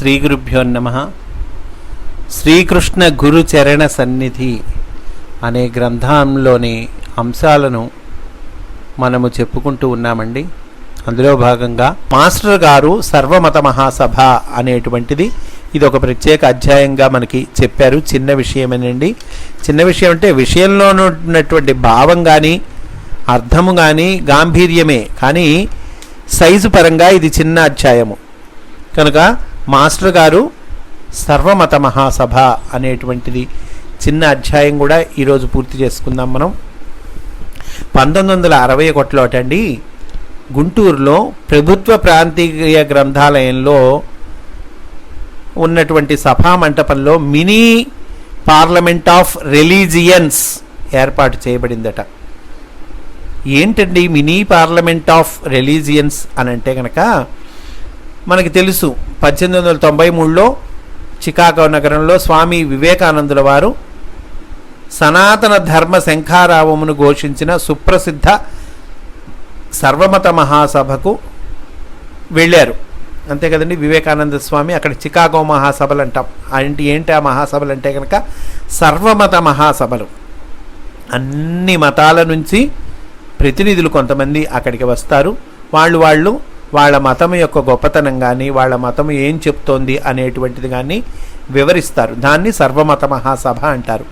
శ్రీ గురుభ్యో నమ. శ్రీకృష్ణ గురు చరణ సన్నిధి అనే గ్రంథంలోని అంశాలను మనము చెప్పుకుంటూ ఉన్నామండి. అందులో భాగంగా మాస్టర్ గారు సర్వమత మహాసభ అనేటువంటిది ఇది ఒక ప్రత్యేక అధ్యాయంగా మనకి చెప్పారు. చిన్న విషయమేనండి. చిన్న విషయం అంటే విషయంలో ఉన్నటువంటి భావం కానీ అర్థము కానీ గాంభీర్యమే. కానీ సైజు పరంగా ఇది చిన్న అధ్యాయము. కనుక మాస్టర్ గారు సర్వమత మహాసభ అనేటువంటిది చిన్న అధ్యాయం కూడా ఈరోజు పూర్తి చేసుకుందాం మనం. పంతొమ్మిది వందల అరవై ఒకటిలో అటండి గుంటూరులో ప్రభుత్వ ప్రాంతీయ గ్రంథాలయంలో ఉన్నటువంటి సభా మంటపంలో మినీ పార్లమెంట్ ఆఫ్ రిలీజియన్స్ ఏర్పాటు చేయబడిందట. ఏంటండి మినీ పార్లమెంట్ ఆఫ్ రిలీజియన్స్ అని అంటే కనుక మనకి తెలుసు పద్దెనిమిది వందల తొంభై మూడులో చికాగో నగరంలో స్వామి వివేకానందుల వారు సనాతన ధర్మ శంఖారావమును ఘోషించిన సుప్రసిద్ధ సర్వమత మహాసభకు వెళ్ళారు. అంతే కదండి వివేకానంద స్వామి అక్కడ చికాగో మహాసభలు అంటాం ఏంటి ఏంటి ఆ మహాసభలు అంటే కనుక సర్వమత మహాసభలు. అన్ని మతాల నుంచి ప్రతినిధులు కొంతమంది అక్కడికి వస్తారు. వాళ్ళు వాళ్ళు వాళ్ళ మతం యొక్క గొప్పతనం కానీ వాళ్ళ మతం ఏం చెప్తోంది అనేటువంటిది కానీ వివరిస్తారు. దాన్ని సర్వమత మహాసభ అంటారు.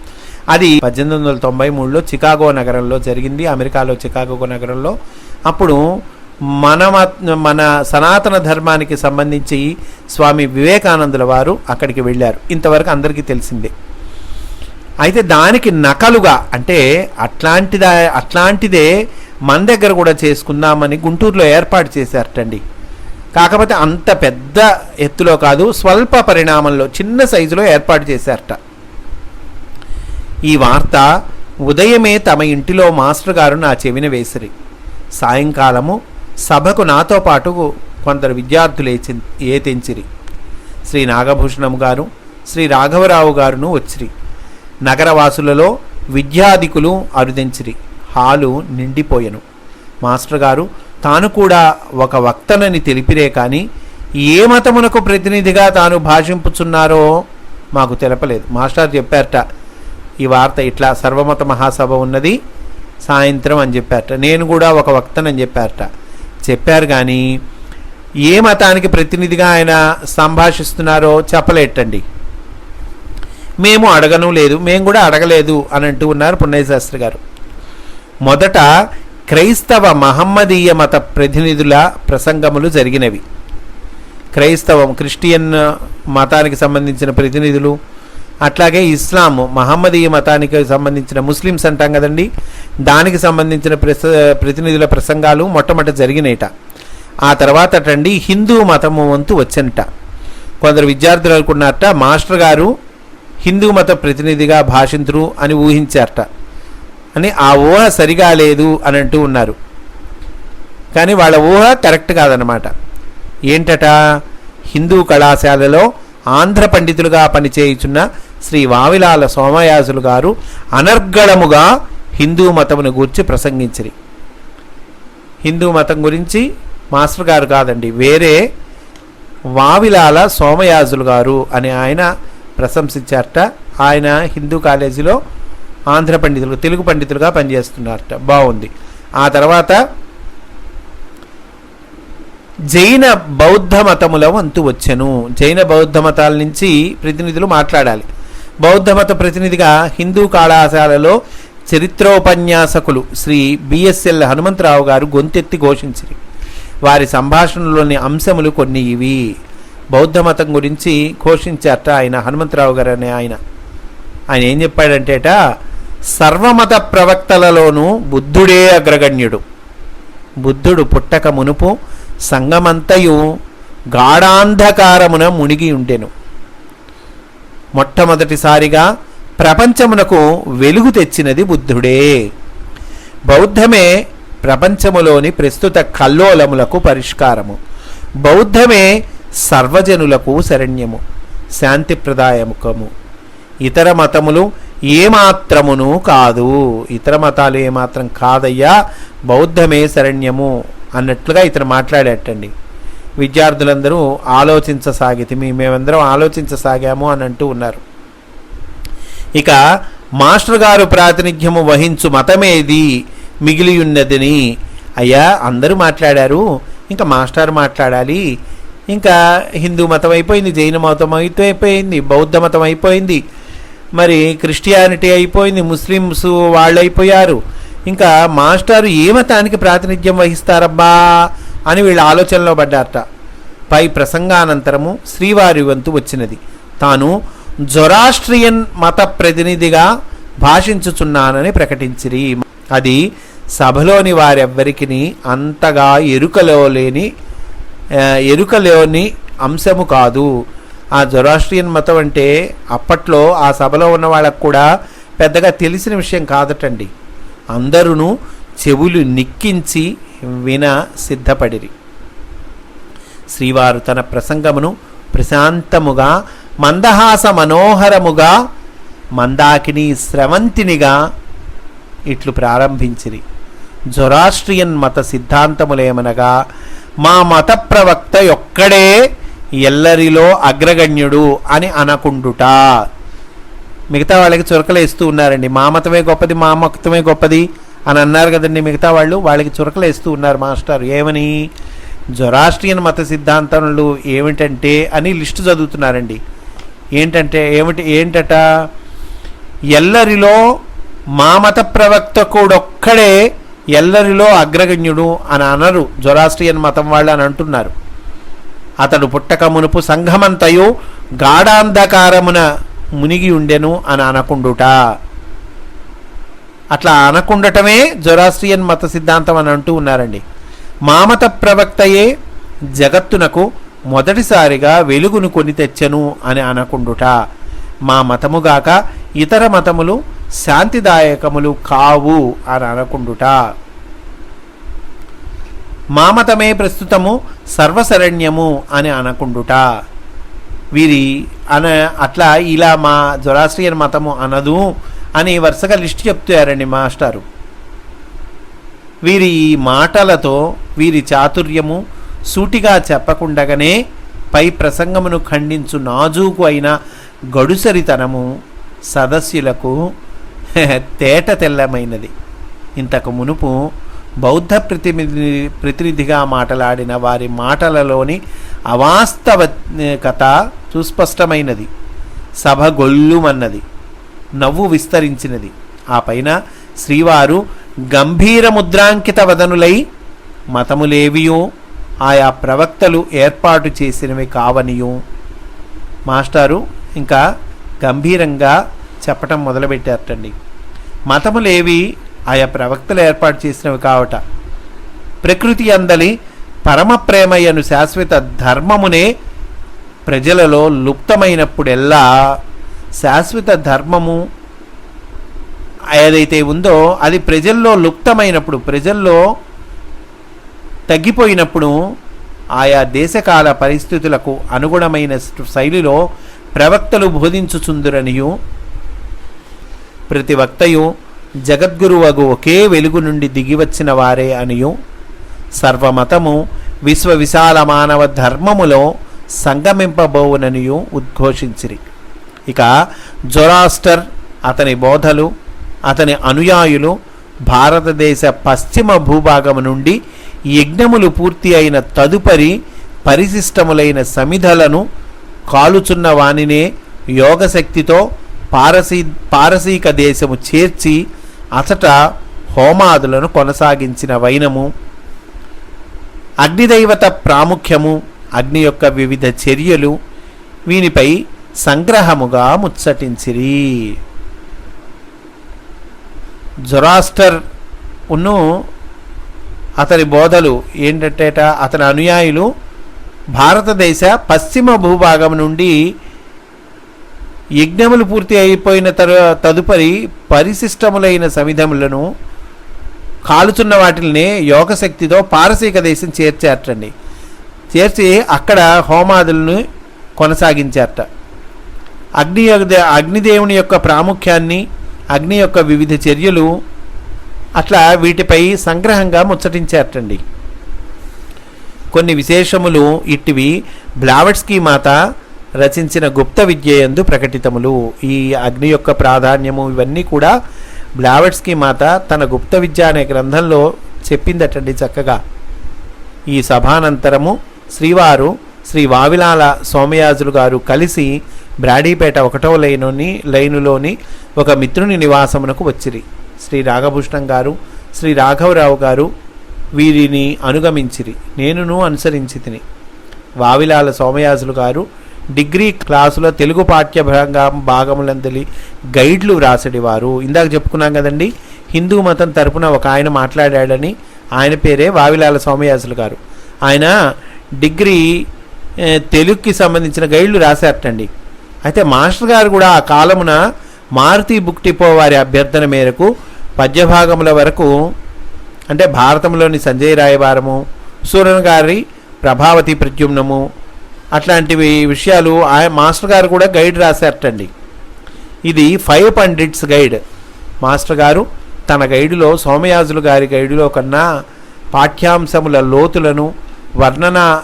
అది పద్దెనిమిది వందల తొంభై మూడులో చికాగో నగరంలో జరిగింది. అమెరికాలో చికాగో నగరంలో. అప్పుడు మన మన సనాతన ధర్మానికి సంబంధించి స్వామి వివేకానందుల వారు అక్కడికి వెళ్ళారు. ఇంతవరకు అందరికీ తెలిసిందే. అయితే దానికి నకలుగా అంటే అట్లాంటిదా అట్లాంటిదే మన దగ్గర కూడా చేసుకుందామని గుంటూరులో ఏర్పాటు చేశారటండి. కాకపోతే అంత పెద్ద ఎత్తులో కాదు స్వల్ప పరిణామంలో చిన్న సైజులో ఏర్పాటు చేశారట. ఈ వార్త ఉదయమే తమ ఇంటిలో మాస్టర్ గారు నా చెవిన వేసిరి. సాయంకాలము సభకు నాతో పాటు కొందరు విద్యార్థులు ఏచి ఏతెంచిరి. శ్రీ నాగభూషణం గారు శ్రీ రాఘవరావు గారును వచ్చిరి. నగరవాసులలో విద్యాధికులు అరుదించిరి. హాలు నిండిపోయెను. మాస్టర్ గారు తాను కూడా ఒక వక్తనని తెలిపిరే కానీ ఏ మతమునకు ప్రతినిధిగా తాను భాషింపుచున్నారో మాకు తెలపలేదు. మాస్టర్ చెప్పారట ఈ వార్త ఇట్లా సర్వమత మహాసభ ఉన్నది సాయంత్రం అని చెప్పారట. నేను కూడా ఒక వక్తనని చెప్పారట. చెప్పారు కానీ ఏ మతానికి ప్రతినిధిగా ఆయన సంభాషిస్తున్నారో చెప్పలేటండి మేము అడగను లేదు మేము కూడా అడగలేదు అని అంటూ ఉన్నారు పుణ్యశాస్త్రి గారు. మొదట క్రైస్తవ మహమ్మదీయ మత ప్రతినిధుల ప్రసంగములు జరిగినవి. క్రైస్తవం క్రిస్టియన్ మతానికి సంబంధించిన ప్రతినిధులు అట్లాగే ఇస్లాం మహమ్మదీయ మతానికి సంబంధించిన ముస్లిమ్స్ అంటాం కదండి దానికి సంబంధించిన ప్రస ప్రతినిధుల ప్రసంగాలు మొట్టమొదట జరిగినాయిట. ఆ తర్వాత అటండి హిందూ మతము వంతు వచ్చనట. కొందరు విద్యార్థులు అనుకున్నారట మాస్టర్ గారు హిందూ మత ప్రతినిధిగా భాషింతురు అని ఊహించారట. అని ఆ ఊహ సరిగా లేదు అని అంటూ ఉన్నారు. కానీ వాళ్ళ ఊహ కరెక్ట్ కాదనమాట ఏంటట? హిందూ కళాశాలలో ఆంధ్ర పండితులుగా పనిచేయుచున్న శ్రీ వావిలాల సోమయాజులు గారు అనర్గళముగా హిందూ మతమును గూర్చి ప్రసంగించిరి. హిందూ మతం గురించి మాస్టర్ గారు కాదండి వేరే వావిలాల సోమయాజులు గారు అని ఆయన ప్రశంసించారట. ఆయన హిందూ కాలేజీలో ఆంధ్ర పండితులు తెలుగు పండితులుగా పనిచేస్తున్నారట. బాగుంది. ఆ తర్వాత జైన బౌద్ధ మతముల వంతు వచ్చెను. జైన బౌద్ధ మతాల నుంచి ప్రతినిధులు మాట్లాడాలి. బౌద్ధ మత ప్రతినిధిగా హిందూ కళాశాలలో చరిత్రోపన్యాసకులు శ్రీ బిఎస్ఎల్ హనుమంతరావు గారు గొంతెత్తి ఘోషించిరి. వారి సంభాషణలోని అంశములు కొన్ని ఇవి. బౌద్ధ మతం గురించి ఘోషించారట ఆయన హనుమంతరావు గారు అనే ఆయన. ఆయన ఏం చెప్పాడంటేట సర్వమత ప్రవక్తలలోనూ బుద్ధుడే అగ్రగణ్యుడు. బుద్ధుడు పుట్టక మునుపు సంగమంతయు గాఢాంధకారమున మునిగి ఉండెను. మొట్టమొదటిసారిగా ప్రపంచమునకు వెలుగు తెచ్చినది బుద్ధుడే. బౌద్ధమే ప్రపంచములోని ప్రస్తుత కల్లోలములకు పరిష్కారము. బౌద్ధమే సర్వజనులకు శరణ్యము శాంతిప్రదాయముఖము ఇతర మతములు ఏమాత్రమును కాదు. ఇతర మతాలు ఏమాత్రం కాదయ్యా బౌద్ధమే శరణ్యము అన్నట్లుగా ఇతను మాట్లాడేటండి విద్యార్థులందరూ ఆలోచించసాగితే మేమందరం ఆలోచించసాగాము అని అంటూ ఉన్నారు. ఇక మాస్టర్ గారు ప్రాతినిధ్యము వహించు మతమేది మిగిలి అయ్యా అందరూ మాట్లాడారు. ఇంకా మాస్టర్ మాట్లాడాలి. ఇంకా హిందూ మతం అయిపోయింది జైన మతం అయితే అయిపోయింది బౌద్ధ మతం అయిపోయింది మరి క్రిస్టియానిటీ అయిపోయింది ముస్లిమ్స్ వాళ్ళు అయిపోయారు ఇంకా మాస్టారు ఏ మతానికి ప్రాతినిధ్యం వహిస్తారబ్బా అని వీళ్ళ ఆలోచనలో పడ్డారట. పై ప్రసంగానంతరము శ్రీవారి వంతు వచ్చినది. తాను జొరాస్ట్రియన్ మత ప్రతినిధిగా భాషించుచున్నానని ప్రకటించిరి. అది సభలోని వారెవ్వరికి అంతగా ఎరుకలో లేని ఆ, ఎరుకలోని అంశము కాదు. ఆ జొరాస్ట్రియన్ మతం అంటే అప్పట్లో ఆ సభలో ఉన్న వాళ్ళకు కూడా పెద్దగా తెలిసిన విషయం కాదటండి. అందరూ చెవులు నిక్కించి విన సిద్ధపడిరి. శ్రీవారు తన ప్రసంగమును ప్రశాంతముగా మందహాస మనోహరముగా మందాకిని స్రవంతినిగా ఇట్లు ప్రారంభించిరి. జొరాస్ట్రియన్ మత సిద్ధాంతములేమనగా మా మత ప్రవక్త ఒక్కడే ఎల్లరిలో అగ్రగణ్యుడు అని అనకుండుట. మిగతా వాళ్ళకి చురకలు వేస్తూ ఉన్నారండి. మా మతమే గొప్పది మా మతమే గొప్పది అని అన్నారు కదండి మిగతా వాళ్ళు. వాళ్ళకి చురకలు వేస్తూ ఉన్నారు మాస్టర్. ఏమని? జొరాస్ట్రియన్ మత సిద్ధాంతములు ఏమిటంటే అని లిస్టు చదువుతున్నారండి. ఏంటంటే ఏమిటి ఏంటట? ఎల్లరిలో మా మత ప్రవక్త కూడొక్కడే ఎల్లరిలో అగ్రగణ్యుడు అని అనరు. జొరాస్ట్రియన్ మతం వాళ్ళు అని అంటున్నారు. అతడు పుట్టక మునుపు సంఘమంతయు గాఢాంధకారమున మునిగి ఉండెను అని అనకుండుట. అట్లా అనకుండటమే జొరాస్ట్రియన్ మత సిద్ధాంతం అని అంటూ ఉన్నారండి. మామత ప్రవక్తయే జగత్తునకు మొదటిసారిగా వెలుగును కొని తెచ్చెను అని అనకుండుట. మా మతముగాక ఇతర మతములు శాంతిదాయకములు కావు అని అనకుండుట. మా మతమే ప్రస్తుతము సర్వశరణ్యము అని అనకుండుట. వీరి అన అట్లా ఇలా మా జొరాస్ట్రియన్ మతము అనదు అని వరుసగా లిస్ట్ చెప్తారండి మాస్టారు. వీరి ఈ మాటలతో వీరి చాతుర్యము సూటిగా చెప్పకుండగానే పై ప్రసంగమును ఖండించు నాజూకు అయిన గడుసరితనము సదస్యులకు తేట తెల్లమైనది. ఇంతకు మునుపు బౌద్ధ ప్రతినిధి ప్రతినిధిగా మాట్లాడిన వారి మాటలలోని అవాస్తవికత సుస్పష్టమైనది. సభ గొల్లుమన్నది. నవ్వు విస్తరించినది. ఆ పైన శ్రీవారు గంభీర ముద్రాంకిత వదనులై మతములేవియో ఆయా ప్రవక్తలు ఏర్పాటు చేసినవి కావనియు. మాస్టారు ఇంకా గంభీరంగా చెప్పటం మొదలుపెట్టారటండి. మతములేవి ఆయా ప్రవక్తలు ఏర్పాటు చేసినవి కావట. ప్రకృతి అందలి పరమ ప్రేమయ్యను శాశ్వత ధర్మమునే ప్రజలలో లుప్తమైనప్పుడెల్లా శాశ్వత ధర్మము ఏదైతే ఉందో అది ప్రజల్లో లుప్తమైనప్పుడు ప్రజల్లో తగ్గిపోయినప్పుడు ఆయా దేశకాల పరిస్థితులకు అనుగుణమైన శైలిలో ప్రవక్తలు బోధించుచుందురనియు ప్రతి వక్తయు జగద్గురువగు ఒకే వెలుగు నుండి దిగివచ్చిన వారే అనియు. సర్వమతము విశ్వ విశాల మానవ ధర్మములో సంగమింపబోవుననియు ఉద్ఘోషించిరి. ఇక జొరాస్టర్ అతని బోధలు అతని అనుయాయులు భారతదేశ పశ్చిమ భూభాగము నుండి యజ్ఞములు పూర్తి అయిన తదుపరి పరిశిష్టములైన సమిధలను కాలుచున్న వానినే యోగశక్తితో పారసీ పారసీక దేశము చేర్చి అచట హోమాదులను కొనసాగించిన వైనము. అగ్నిదైవత ప్రాముఖ్యము అగ్ని యొక్క వివిధ చర్యలు వీనిపై సంగ్రహముగా ముచ్చటించిరి. జొరాస్టర్ ఉన్ను అతని బోధలు ఏంటంటేట అతని అనుయాయులు భారతదేశ పశ్చిమ భూభాగం నుండి యజ్ఞములు పూర్తి అయిపోయిన తరు తదుపరి పరిశిష్టములైన సమిధములను కాలుచున్న వాటిల్ని యోగశక్తితో పారసీక దేశం చేర్చారటండి. చేర్చి అక్కడ హోమాదులను కొనసాగించారట. అగ్ని యొక్క- అగ్నిదేవుని యొక్క ప్రాముఖ్యాన్ని అగ్ని యొక్క వివిధ చర్యలు అట్లా వీటిపై సంగ్రహంగా ముచ్చటించారటండి. కొన్ని విశేషములు ఇట్టివి. బ్లావెట్స్కీ మాత రచించిన గుప్త విద్య యందు ప్రకటితములు. ఈ అగ్ని యొక్క ప్రాధాన్యము ఇవన్నీ కూడా బ్లావెట్స్కి మాత తన గుప్త విద్య అనే గ్రంథంలో చెప్పిందటండి చక్కగా. ఈ సభానంతరము శ్రీవారు శ్రీ వావిలాల సోమయాజులు గారు కలిసి బ్రాడీపేట ఒకటవ లైనుని లైనులోని ఒక మిత్రుని నివాసమునకు వచ్చిరి. శ్రీ రాఘభూషణం గారు శ్రీ రాఘవరావు గారు వీరిని అనుగమించిరి. నేనును అనుసరించి తిని వావిలాల సోమయాజులు గారు డిగ్రీ క్లాసులో తెలుగు పాఠ్య భాగం భాగములందలి గైడ్లు వ్రాసడివారు. ఇందాక చెప్పుకున్నాం కదండి హిందూ మతం తరపున ఒక ఆయన మాట్లాడాడని ఆయన పేరే వావిలాల సోమయాసులు గారు. ఆయన డిగ్రీ తెలుగుకి సంబంధించిన గైడ్లు రాశారటండి అయితే మాస్టర్ గారు కూడా ఆ కాలమున మారుతి బుక్ డిపో వారి అభ్యర్థన మేరకు పద్యభాగముల వరకు అంటే భారతంలోని సంజయ్ రాయవారము సూరన్ గారి ప్రభావతి ప్రద్యుమ్నము అట్లాంటివి విషయాలు ఆయన మాస్టర్ గారు కూడా గైడ్ రాశారటండి. ఇది ఫైవ్ పండిట్స్ గైడ్. మాస్టర్ గారు తన గైడులో సోమయాజులు గారి గైడులో కన్నా పాఠ్యాంశముల లోతులను వర్ణన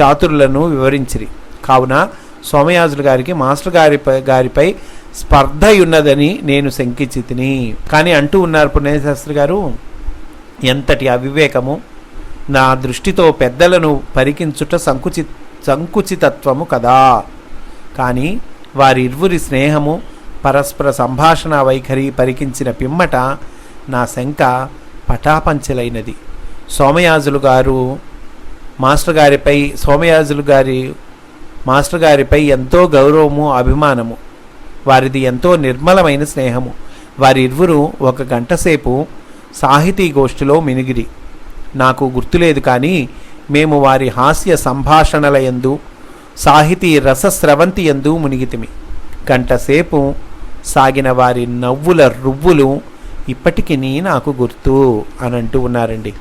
చాతురులను వివరించిరి. కావున సోమయాజులు గారికి మాస్టర్ గారి గారిపై స్పర్ధ ఉన్నదని నేను శంకించితిని. కానీ అంటూ ఉన్నారు పుణ్యశాస్త్రి గారు ఎంతటి అవివేకము నా దృష్టితో పెద్దలను పరికించుట సంకుచి సంకుచితత్వము కదా. కానీ వారిరువురి స్నేహము పరస్పర సంభాషణ వైఖరి పరికించిన పిమ్మట నా శంక పటాపంచలైనది. సోమయాజులు గారు మాస్టర్ గారిపై సోమయాజులు గారి మాస్టర్ గారిపై ఎంతో గౌరవము అభిమానము. వారిది ఎంతో నిర్మలమైన స్నేహము. వారిరువురు ఒక గంటసేపు సాహితీ గోష్ఠిలో మినిగిరి. నాకు గుర్తులేదు కానీ మేము వారి హాస్య సంభాషణల యందు సాహితీ రసస్రవంతి యందు మునిగితిమి. గంటసేపు సాగిన వారి నవ్వుల రువ్వులు ఇప్పటికీ నాకు గుర్తు అని అంటూ ఉన్నారండి.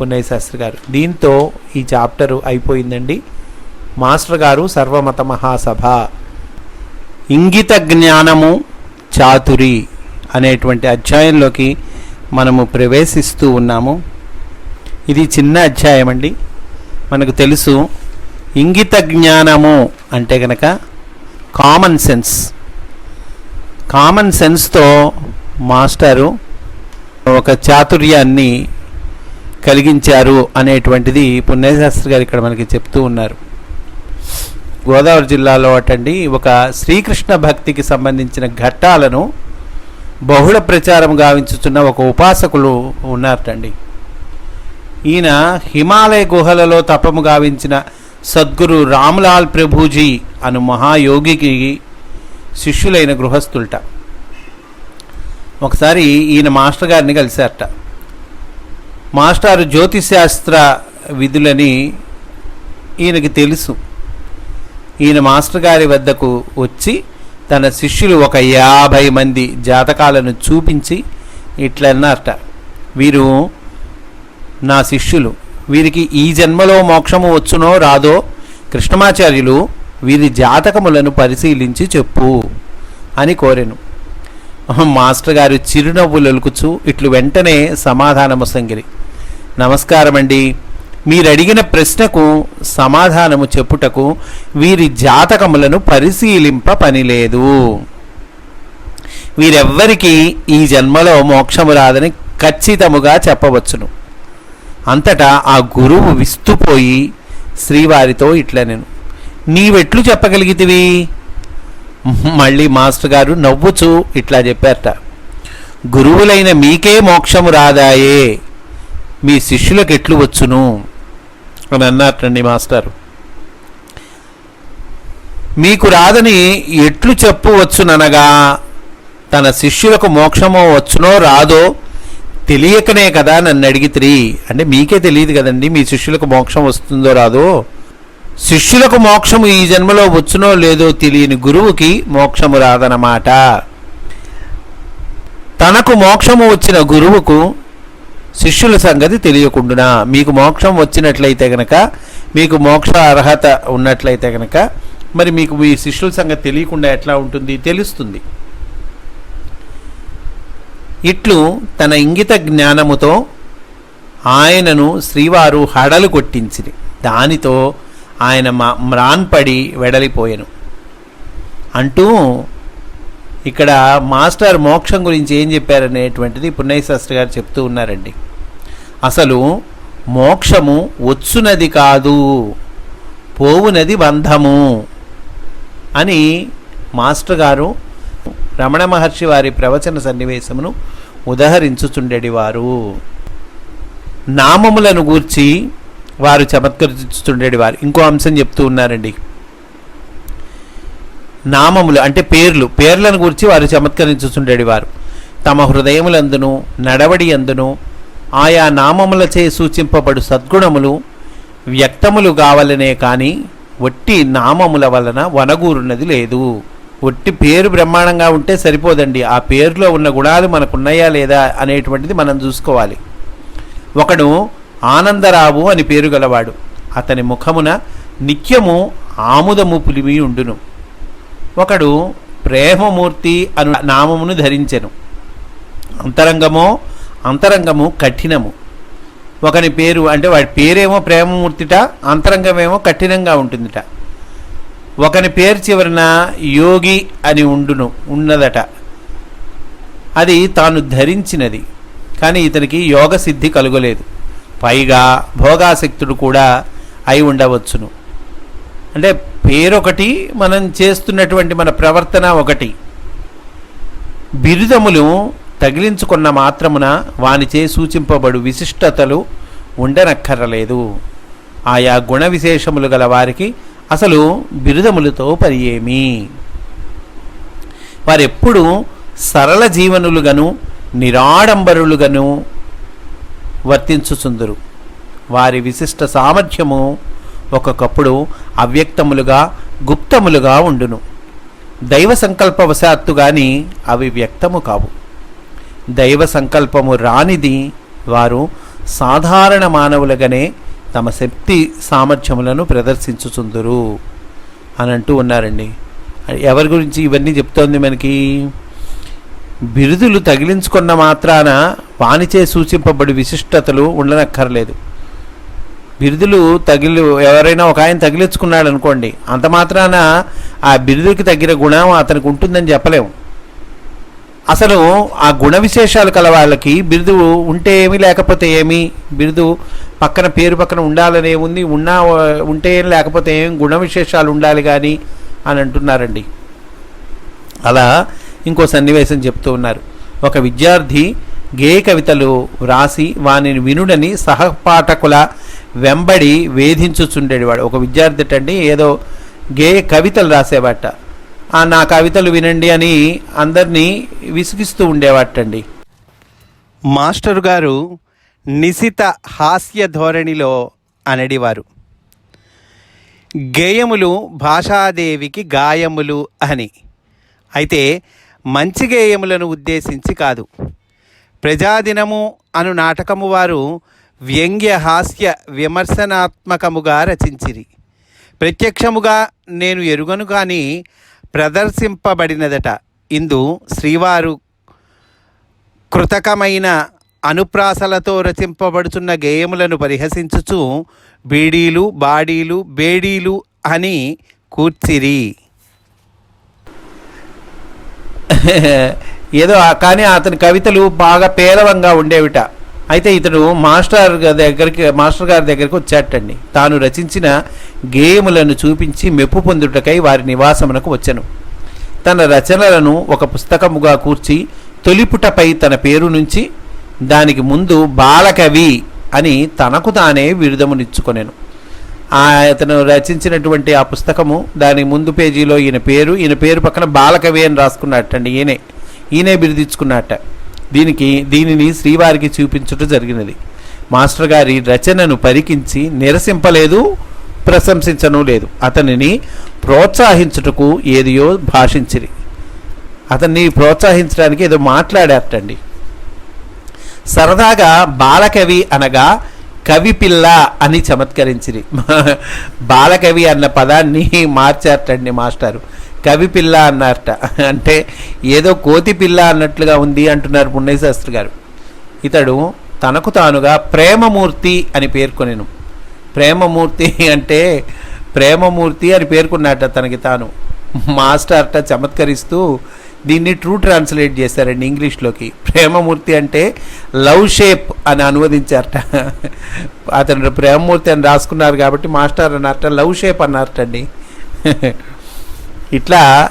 పున్నయ్య శాస్త్రి గారు దీంతో ఈ చాప్టరు అయిపోయిందండి. మాస్టర్ గారు సర్వమత మహాసభ. ఇంగిత జ్ఞానము చాతురి అనేటువంటి అధ్యాయంలోకి మనము ప్రవేశిస్తూ ఉన్నాము. ఇది చిన్న అధ్యాయం అండి మనకు తెలుసు ఇంగిత జ్ఞానము అంటే కనుక కామన్ సెన్స్ కామన్ సెన్స్తో మాస్టారు ఒక చాతుర్యాన్ని కలిగించారు అనేటువంటిది పుణ్యశాస్త్రి గారు ఇక్కడ మనకి చెప్తూ ఉన్నారు. గోదావరి జిల్లాలో అటండి ఒక శ్రీకృష్ణ భక్తికి సంబంధించిన ఘట్టాలను బహుళ ప్రచారం గావించుతున్న ఒక ఉపాసకులు ఉన్నారటండి. ఈయన హిమాలయ గుహలలో తపము గావించిన సద్గురు రామ్లాల్ ప్రభుజీ అను మహాయోగికి శిష్యులైన గృహస్థులట. ఒకసారి ఈయన మాస్టర్ గారిని కలిశారట. మాస్టారు జ్యోతిశాస్త్ర విధులని ఈయనకి తెలుసు. ఈయన మాస్టర్ గారి వద్దకు వచ్చి తన శిష్యులు ఒక యాభై మంది జాతకాలను చూపించి ఇట్లన్నారట. వీరు నా శిష్యులు. వీరికి ఈ జన్మలో మోక్షము వచ్చునో రాదో కృష్ణమాచార్యులు వీరి జాతకములను పరిశీలించి చెప్పు అని కోరెను. మాస్టర్ గారు చిరునవ్వు లొలుకుచు ఇట్లు వెంటనే సమాధానము సంగిరి. నమస్కారమండి. మీరు అడిగిన ప్రశ్నకు సమాధానము చెప్పుటకు వీరి జాతకములను పరిశీలింప పనిలేదు వీరెవ్వరికీ ఈ జన్మలో మోక్షము రాదని ఖచ్చితముగా చెప్పవచ్చును. అంతటా ఆ గురువు విస్తుపోయి శ్రీవారితో ఇట్లా నేను నీవెట్లు చెప్పగలిగితివి? మళ్ళీ మాస్టర్ గారు నవ్వుచు ఇట్లా చెప్పారట. గురువులైన మీకే మోక్షము రాదాయే మీ శిష్యులకు ఎట్లు వచ్చును? అని అన్నారటండి మాస్టర్. మీకు రాదని ఎట్లు చెప్పు వచ్చుననగా తన శిష్యులకు మోక్షమో వచ్చునో రాదో తెలియకనే కదా నన్ను అడిగితిరి. అంటే మీకే తెలియదు కదండి మీ శిష్యులకు మోక్షం వస్తుందో రాదో. శిష్యులకు మోక్షము ఈ జన్మలో వచ్చునో లేదో తెలియని గురువుకి మోక్షము రాదనమాట తనకు మోక్షము వచ్చిన గురువుకు శిష్యుల సంగతి తెలియకుండునా? మీకు మోక్షం వచ్చినట్లయితే గనక మీకు మోక్ష అర్హత ఉన్నట్లయితే గనక మరి మీకు మీ శిష్యుల సంగతి తెలియకుండా ఎట్లా ఉంటుంది? తెలుస్తుంది. ఇట్లు తన ఇంగిత జ్ఞానముతో ఆయనను శ్రీవారు హడలు కొట్టించిరి. దానితో ఆయన మా- మ్రాన్పడి వెడలిపోయెను. అంటూ ఇక్కడ మాస్టర్ మోక్షం గురించి ఏం చెప్పారనేటువంటిది పున్నయ్యశాస్త్రి గారు చెప్తూ ఉన్నారండి. అసలు మోక్షము వచ్చునది కాదు పోవునది బంధము అని మాస్టర్ గారు రమణ మహర్షి వారి ప్రవచన సన్నివేశమును ఉదహరించుచుండెడివారు. నామములను గూర్చి వారు చమత్కరించుచుండేవారు ఇంకో అంశం చెప్తూ ఉన్నారండి. నామములు అంటే పేర్లు. పేర్లను గురించి వారు చమత్కరించుచుండేవారు తమ హృదయములందును నడవడి అందును ఆయా నామములచే సూచింపబడు సద్గుణములు వ్యక్తములు కావాలనే కానీ వట్టి నామముల వలన వనగూరున్నది లేదు. ఒట్టి పేరు బ్రహ్మాండంగా ఉంటే సరిపోదండి. ఆ పేరులో ఉన్న గుణాలు మనకున్నాయా లేదా అనేటువంటిది మనం చూసుకోవాలి. ఒకడు ఆనందరావు అని పేరు గలవాడు. అతని ముఖమున నిత్యము ఆముదము పులిమి ఉండును. ఒకడు ప్రేమమూర్తి అను నామమును ధరించెను. అంతరంగమో అంతరంగము కఠినము. ఒకని పేరు అంటే వాడి పేరేమో ప్రేమమూర్తిట అంతరంగమేమో కఠినంగా ఉంటుందిట. ఒకని పేరు చివరన యోగి అని ఉండును ఉన్నదట. అది తాను ధరించినది కానీ ఇతనికి యోగ సిద్ధి కలుగలేదు. పైగా భోగాసక్తుడు కూడా అయి ఉండవచ్చును. అంటే పేరొకటి మనం చేస్తున్నటువంటి మన ప్రవర్తన ఒకటి. బిరుదములు తగిలించుకున్న మాత్రమున వానిచే సూచింపబడు విశిష్టతలు ఉండనక్కరలేదు. ఆయా గుణ విశేషములు గల వారికి అసలు బిరుదములతో పని ఏమి? వారెప్పుడు సరళ జీవనులుగాను నిరాడంబరులుగాను వర్తించుచుందరు. వారి విశిష్ట సామర్థ్యము ఒక్కొక్కప్పుడు అవ్యక్తములుగా గుప్తములుగా ఉండును. దైవ సంకల్పవశాత్తు గాని అవి వ్యక్తము కావు. దైవ సంకల్పము రానిది వారు సాధారణ మానవులుగానే తమ శక్తి సామర్థ్యములను ప్రదర్శించుచుందురు అని అంటూ ఉన్నారండి. ఎవరి గురించి ఇవన్నీ చెప్తోంది మనకి? బిరుదులు తగిలించుకున్న మాత్రాన వానిచే సూచింపబడి విశిష్టతలు ఉండనక్కర్లేదు. బిరుదులు తగిలి ఎవరైనా ఒక ఆయన తగిలించుకున్నాడు అనుకోండి అంత మాత్రాన ఆ బిరుదుకి తగిన గుణం అతనికి ఉంటుందని చెప్పలేము. అసలు ఆ గుణ విశేషాలు కల వాళ్ళకి బిరుదు ఉంటే ఏమి లేకపోతే ఏమి? బిరుదు పక్కన పేరు పక్కన ఉండాలనే ఉంది ఉన్నా ఉంటే ఏం లేకపోతే ఏం? గుణ విశేషాలు ఉండాలి కానీ అని అంటున్నారండి. అలా ఇంకో సన్నివేశం చెప్తూ ఉన్నారు. ఒక విద్యార్థి గేయ కవితలు వ్రాసి వానిని వినుడని సహపాఠకుల వెంబడి వేధించుచుండేవాడు. ఒక విద్యార్థి అండి ఏదో గేయ కవితలు రాసేవాట. నా కవితలు వినండి అని అందరినీ విసిగిస్తూ ఉండేవాటండి. మాస్టర్ గారు నిశిత హాస్య ధోరణిలో అనడివారు. గేయములు భాషాదేవికి గాయములు అని. అయితే మంచి గేయములను ఉద్దేశించి కాదు. ప్రజాదినము అను నాటకము వారు వ్యంగ్య హాస్య విమర్శనాత్మకముగా రచించిరి. ప్రత్యక్షముగా నేను ఎరుగను కానీ ప్రదర్శింపబడినదట. ఇందు శ్రీవారు కృతకమైన అనుప్రాసలతో రచింపబడుచున్న గేయములను పరిహసించుచు బీడీలు బాడీలు బేడీలు అని కూర్చిరి. ఏదో కానీ అతని కవితలు బాగా పేలవంగా ఉండేవిట. అయితే ఇతడు మాస్టర్ దగ్గరికి మాస్టర్ గారి దగ్గరికి వచ్చాటండి తాను రచించిన గేయములను చూపించి మెప్పు పొందుటకై వారి నివాసమునకు వచ్చాను. తన రచనలను ఒక పుస్తకముగా కూర్చి తొలిపుటపై తన పేరు నుంచి దానికి ముందు బాలకవి అని తనకు తానే విరుదమునిచ్చుకొనేను అతను రచించినటువంటి ఆ పుస్తకము దాని ముందు పేజీలో ఈయన పేరు ఈయన పేరు పక్కన బాలకవి అని రాసుకున్నట్టండి. ఈయనే ఈయనే బిరుదిచ్చుకున్నట్ట. దీనికి దీనిని శ్రీవారికి చూపించుట జరిగినది. మాస్టర్ గారి రచనను పరికించి నిరసింపలేదు ప్రశంసించను లేదు. అతనిని ప్రోత్సహించుటకు ఏదియో భాషించిరి. అతన్ని ప్రోత్సహించడానికి ఏదో మాట్లాడారటండి. సరదాగా బాలకవి అనగా కవి పిల్ల అని చమత్కరించిరి. బాలకవి అన్న పదాన్ని మార్చారటండి మాస్టారు. కవి పిల్ల అన్నారట. అంటే ఏదో కోతి పిల్ల అన్నట్లుగా ఉంది అంటున్నారు పుణ్యశాస్త్రి గారు. ఇతడు తనకు తానుగా ప్రేమమూర్తి అని పేర్కొనేను. ప్రేమమూర్తి అంటే ప్రేమమూర్తి అని పేర్కొన్నట తనకి తాను. మాస్టర్ట చమత్కరిస్తూ దీన్ని ట్రూ ట్రాన్స్లేట్ చేశారండి ఇంగ్లీష్లోకి. ప్రేమమూర్తి అంటే లవ్ షేప్ అని అనువదించారట. అతను ప్రేమమూర్తి అని రాసుకున్నారు కాబట్టి మాస్టర్ అన్నారట లవ్ షేప్ అన్నారటండి. ఇట్లా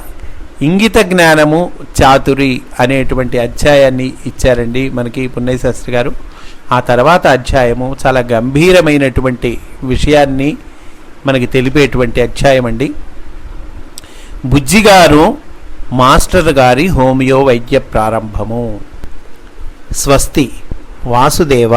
ఇంగిత జ్ఞానము చాతురి అనేటువంటి అధ్యాయాన్ని ఇచ్చారండి మనకి పుణ్యశాస్త్రి గారు. ఆ తర్వాత అధ్యాయము చాలా గంభీరమైనటువంటి విషయాన్ని మనకి తెలిపేటువంటి అధ్యాయం అండి. బుజ్జిగారు మాస్టర్ గారి హోమియో వైద్య ప్రారంభము. స్వస్తి వాసుదేవ